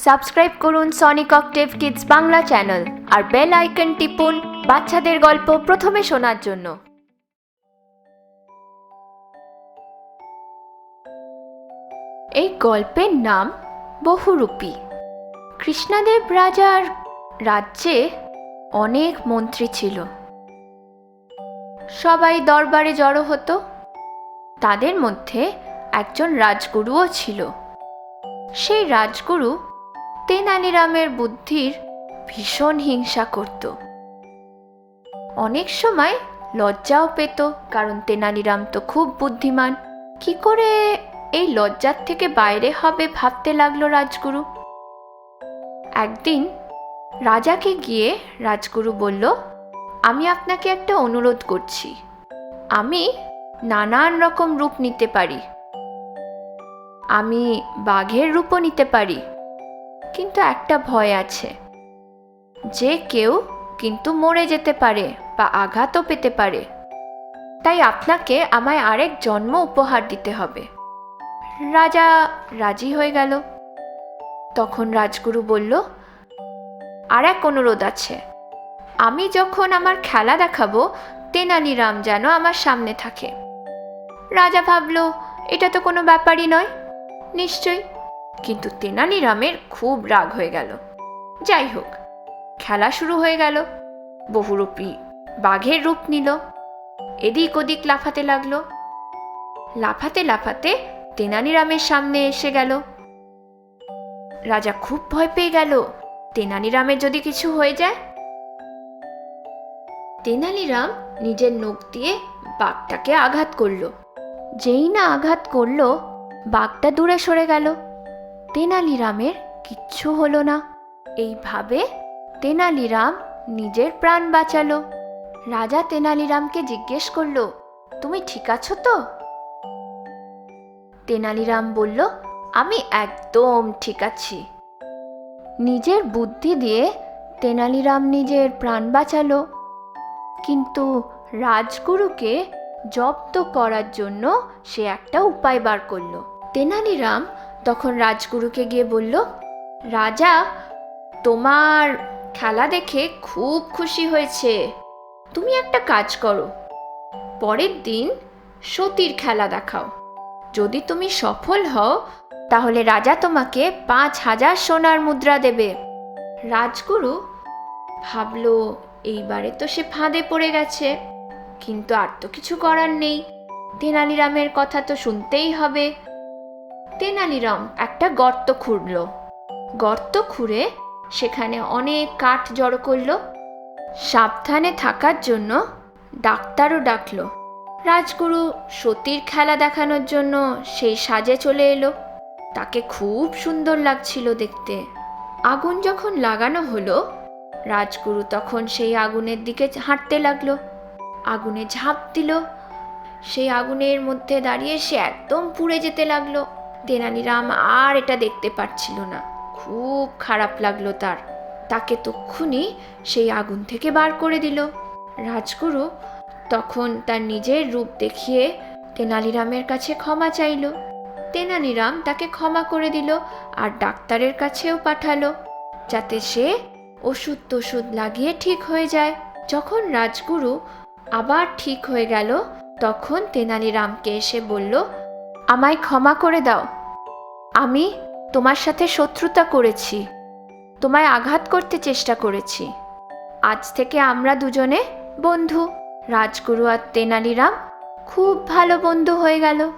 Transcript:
Subscribe করুন Sonic Octave Kids Bangla channel আর bell icon টিপুন বাচ্চাদের গল্প প্রথমে শোনার জন্য। এই গল্পের নাম বহুরূপী। কৃষ্ণাদেব রাজার রাজ্যে অনেক মন্ত্রী ছিল। সবাই দরবারে জড়ো হতো। তাদের মধ্যে একজন রাজগুরুও ছিল। সেই রাজগুরু তেনালিরামের বুদ্ধির ভীষণ হিংসা করত। অনেক সময় লজ্জাও পেত, কারণ তেনালিরাম তো খুব বুদ্ধিমান। কি করে এই লজ্জার থেকে বাইরে হবে ভাবতে লাগল রাজগুরু। একদিন রাজাকে গিয়ে রাজগুরু বলল, আমি আপনাকে একটা অনুরোধ করছি। আমি নানান রকম রূপ নিতে পারি। আমি বাঘের রূপও নিতে পারি। কিন্তু একটা ভয় আছে। যে কেউ কিন্তু মরে যেতে পারে বা আঘাতও পেতে পারে। তাই আপনাকে আমায় আরেক জন্ম উপহার দিতে হবে। রাজা রাজি হয়ে গেল। তখন রাজগুরু বলল, আর এক অনুরোধ আছে। আমি যখন আমার খেলা দেখাবো তেনালিরাম যেন আমার সামনে থাকে। রাজা ভাবল, এটা তো কোনো ব্যাপারই নয়। নিশ্চয়ই কিন্তু তেনালিরামের খুব রাগ হয়ে গেল। যাই হোক, খেলা শুরু হয়ে গেল। বহুরূপী বাঘের রূপ নিল। এদিক ওদিক লাফাতে লাগল। লাফাতে লাফাতে তেনালিরামের সামনে এসে গেল। রাজা খুব ভয় পেয়ে গেল তেনালিরামের যদি কিছু হয়ে যায়। তেনালিরাম নিজের নখ দিয়ে বাঘটাকে আঘাত করল। যেই না আঘাত করল, বাঘটা দূরে সরে গেল। তেনালিরামের কিচ্ছু হলো না। এইভাবে তেনালিরাম নিজের প্রাণ বাঁচালো। রাজা তেনালিরামকে জিজ্ঞেস করল, তুমি ঠিক আছো তো? তেনালিরাম বলল, আমি একদম ঠিক আছি। নিজের বুদ্ধি দিয়ে তেনালিরাম নিজের প্রাণ বাঁচালো। কিন্তু রাজগুরুকে জব্দ করার জন্য সে একটা উপায় বার করল। তেনালিরাম তখন রাজগুরুকে গিয়ে বলল, রাজা, তোমার খেলা দেখে খুব খুশি হয়েছে। তুমি একটা কাজ করো। পরের দিন সতীর খেলা দেখাও। যদি তুমি সফল হও, তাহলে রাজা তোমাকে পাঁচ হাজার সোনার মুদ্রা দেবে। রাজগুরু ভাবল, এইবারে তো সে ফাঁদে পড়ে গেছে। কিন্তু আর তো কিছু করার নেই। তেনালিরামের কথা তো শুনতেই হবে। তেনালিরাম একটা গর্ত খুঁড়ল। গর্ত খুঁড়ে সেখানে অনেক কাঠ জড়ো করল। সাবধানে থাকার জন্য ডাক্তারও ডাকলো। রাজগুরু সতীর খেলা দেখানোর জন্য সেই সাজে চলে এলো। তাকে খুব সুন্দর লাগছিল দেখতে। আগুন যখন লাগানো হলো, রাজগুরু তখন সেই আগুনের দিকে হাঁটতে লাগল। আগুনে ঝাঁপ দিল। সেই আগুনের মধ্যে দাঁড়িয়ে সে একদম পুড়ে যেতে লাগল। তেনালিরাম আর এটা দেখতে পারছিল না। খুব খারাপ লাগল তার। তাকে তক্ষুনি সেই আগুন থেকে বার করে দিল। রাজগুরু তখন তার নিজের রূপ দেখিয়ে তেনালিরামের কাছে ক্ষমা চাইল। তেনালিরাম তাকে ক্ষমা করে দিল আর ডাক্তারের কাছেও পাঠালো, যাতে সে ওষুধ টষুধ লাগিয়ে ঠিক হয়ে যায়। যখন রাজগুরু আবার ঠিক হয়ে গেল, তখন তেনালিরামকে এসে বলল আমায় ক্ষমা করে দাও। আমি তোমার সাথে শত্রুতা করেছি। তোমায় আঘাত করতে চেষ্টা করেছি। আজ থেকে আমরা দুজনে বন্ধু। রাজগুরু আর তেনালিরাম খুব ভালো বন্ধু হয়ে গেল।